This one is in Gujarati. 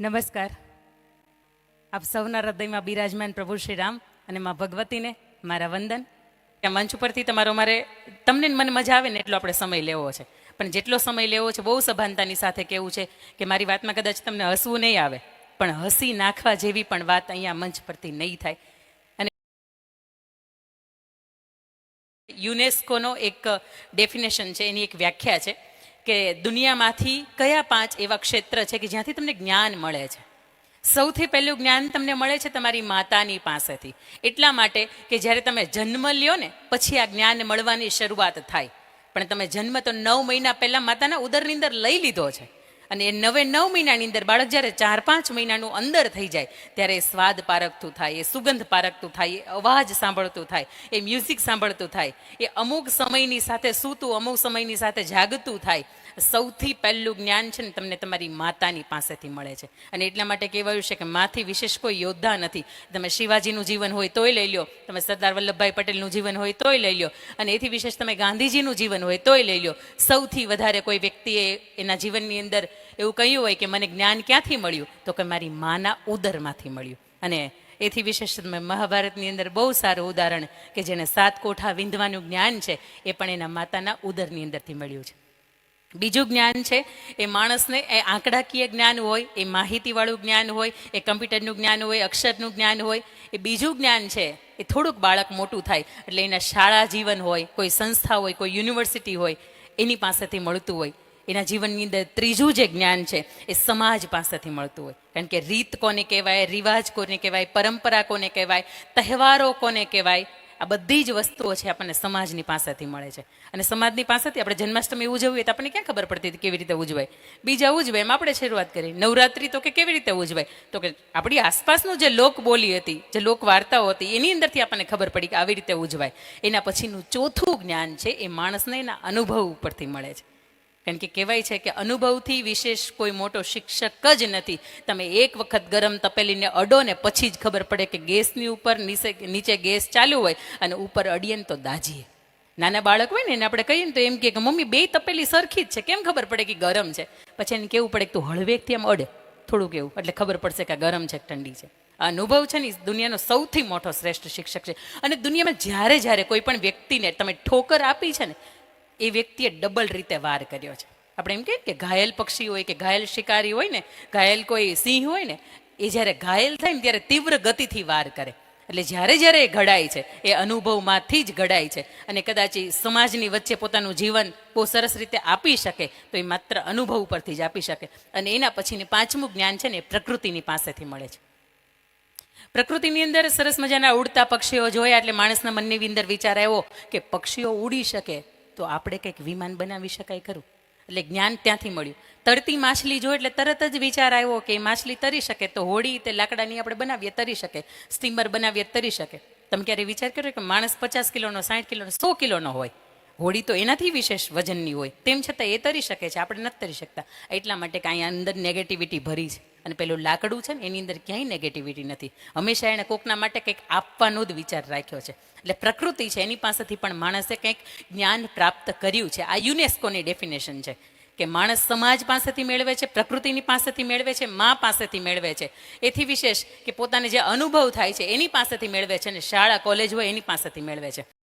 નમસ્કાર. આપ સૌના હૃદયમાં બિરાજમાન પ્રભુ શ્રી રામ અને માં ભગવતીને મારા વંદન. ત્યાં મંચ ઉપરથી તમારો મારે, તમને મને મજા આવે ને એટલો આપણે સમય લેવો છે. પણ જેટલો સમય લેવો છે, બહુ સભાનતાની સાથે કહેવું છે કે મારી વાતમાં કદાચ તમને હસવું નહીં આવે, પણ હસી નાખવા જેવી પણ વાત અહીંયા મંચ પરથી નહીં થાય. અને યુનેસ્કોનો એક ડેફિનેશન છે, એની એક વ્યાખ્યા છે. કે દુનિયામાંથી કયા પાંચ એવા ક્ષેત્ર છે કે જ્યાંથી તમને જ્ઞાન મળે છે? સૌથી પહેલું જ્ઞાન તમને મળે છે તમારી માતાની પાસેથી. એટલા માટે કે જ્યારે તમે જન્મ લ્યો ને, પછી આ જ્ઞાન મળવાની શરૂઆત થાય. પણ તમે જન્મ તો નવ મહિના પહેલાં માતાના ઉદરની અંદર લઈ લીધો છે. અને એ નવે નવ મહિનાની અંદર બાળક જ્યારે ચાર પાંચ મહિનાનું અંદર થઈ જાય, ત્યારે એ સ્વાદ પારખતું થાય, એ સુગંધ પારખતું થાય, એ અવાજ સાંભળતું થાય, એ મ્યુઝિક સાંભળતું થાય, એ અમુક સમયની સાથે સૂતું, અમુક સમયની સાથે જાગતું થાય. સૌથી પહેલું જ્ઞાન છે ને તમને તમારી માતાની પાસેથી મળે છે. અને એટલા માટે કહેવાયું છે કે માથી વિશેષ કોઈ યોદ્ધા નથી. તમે શિવાજીનું જીવન હોય તોય લઈ લો તમે સરદાર વલ્લભભાઈ પટેલનું જીવન હોય તોય લઈ લો અને એથી વિશેષ તમે ગાંધીજીનું જીવન હોય તોય લઈ લો સૌથી વધારે કોઈ વ્યક્તિએ એના જીવનની અંદર એવું કહ્યું હોય કે મને જ્ઞાન ક્યાંથી મળ્યું? તો કે મારી માના ઉદરમાંથી મળ્યું. અને એથી વિશેષ મહાભારતની અંદર બહુ સારું ઉદાહરણ કે જેને સાત કોઠા વિંધવાનું જ્ઞાન છે, એ પણ એના માતાના ઉદરની અંદરથી મળ્યું છે. બીજું જ્ઞાન છે, એ માણસને એ આંકડાકીય જ્ઞાન હોય, એ માહિતીવાળું જ્ઞાન હોય, એ કમ્પ્યુટરનું જ્ઞાન હોય, અક્ષરનું જ્ઞાન હોય, એ બીજું જ્ઞાન છે, એ થોડુંક બાળક મોટું થાય, એટલે એના શાળા જીવન હોય, કોઈ સંસ્થા હોય, કોઈ યુનિવર્સિટી હોય, એની પાસેથી મળતું હોય. એના જીવનની અંદર ત્રીજું જે જ્ઞાન છે, એ સમાજ પાસેથી મળતું હોય. કારણ કે રીત કોને કહેવાય, રિવાજ કોને કહેવાય, પરંપરા કોને કહેવાય, તહેવારો કોને કહેવાય, આ બધી જ વસ્તુઓ છે આપણને સમાજની પાસેથી મળે છે. અને સમાજની પાસેથી આપણે જન્માષ્ટમી ઉજવીએ તો આપણને ક્યાં ખબર પડતી હતી કેવી રીતે ઉજવાય? બીજા ઉજવે એમ આપણે શરૂઆત કરી. નવરાત્રી તો કે કેવી રીતે ઉજવાય? તો કે આપણી આસપાસનું જે લોક બોલી હતી, જે લોક વાર્તાઓ હતી, એની અંદરથી આપણને ખબર પડી કે આવી રીતે ઉજવાય. એના પછીનું ચોથું જ્ઞાન છે, એ માણસને એના અનુભવ ઉપરથી મળે છે. કારણ કે કહેવાય છે કે અનુભવથી વિશેષ કોઈ મોટો શિક્ષક જ નથી. તમે એક વખત ગરમ તપેલીને અડો ને પછી જ ખબર પડે કે ગેસની ઉપર નીચે ગેસ ચાલુ હોય અને ઉપર અડીએ ને તો દાજીએ. નાના બાળક હોય ને એને આપણે કહીએ ને તો એમ કે મમ્મી, બે તપેલી સરખી જ છે. કેમ ખબર પડે કે ગરમ છે? પછી એને કેવું પડે કે તું હળવેકથી આમ અડે. થોડુંક એવું એટલે ખબર પડશે કે ગરમ છે ઠંડી છે. અનુભવ છે ને દુનિયાનો સૌથી મોટો શ્રેષ્ઠ શિક્ષક છે. અને દુનિયામાં જ્યારે જ્યારે કોઈ પણ વ્યક્તિને તમે ઠોકર આપી છે ને એ વ્યક્તિએ ડબલ રીતે વાર કર્યો છે. આપણે એમ કહીએ કે ઘાયલ પક્ષી હોય કે ઘાયલ શિકારી હોય ને, ઘાયલ કોઈ સિંહ હોય ને, એ જ્યારે ઘાયલ થાય ને ત્યારે તીવ્ર ગતિથી વાર કરે. એટલે જ્યારે જ્યારે એ ઘડાય છે, એ અનુભવમાંથી જ ઘડાય છે. અને કદાચ એ સમાજની વચ્ચે પોતાનું જીવન બહુ સરસ રીતે આપી શકે, તો એ માત્ર અનુભવ પરથી જ આપી શકે. અને એના પછીની પાંચમું જ્ઞાન છે ને, એ પ્રકૃતિની પાસેથી મળે છે. પ્રકૃતિની અંદર સરસ મજાના ઉડતા પક્ષીઓ જોયા એટલે માણસના મનની અંદર વિચાર આવ્યો કે પક્ષીઓ ઉડી શકે. તો આપણે કંઈક વિમાન બનાવી શકાય ખરું? એટલે જ્ઞાન ત્યાંથી મળ્યું. તરતી માછલી જો, એટલે તરત જ વિચાર આવ્યો કે માછલી તરી શકે તો હોડી તે લાકડાની આપણે બનાવીએ તરી શકે. સ્ટીમર બનાવીએ તરી શકે. તમે ક્યારે વિચાર કર્યો કે માણસ પચાસ કિલોનો, સાઠ કિલોનો, સો કિલોનો હોય? હોડી તો એનાથી વિશેષ વજનની હોય. તેમ છતાં એ તરી શકે છે, આપણે નથી તરી શકતા. એટલા માટે કાંઈ અંદર નેગેટિવિટી ભરી છે. અને પેલું લાકડું છે ને, એની અંદર ક્યાંય નેગેટિવિટી નથી. હંમેશા એણે કોકના માટે કંઈક આપવાનો જ વિચાર રાખ્યો છે. એટલે પ્રકૃતિ છે, એની પાસેથી પણ માણસે કંઈક જ્ઞાન પ્રાપ્ત કર્યું છે. આ યુનેસ્કોની ડેફિનેશન છે કે માણસ સમાજ પાસેથી મેળવે છે, પ્રકૃતિની પાસેથી મેળવે છે, મા પાસેથી મેળવે છે. એથી વિશેષ કે પોતાને જે અનુભવ થાય છે, એની પાસેથી મેળવે છે અને શાળા, કોલેજ હોય, એની પાસેથી મેળવે છે.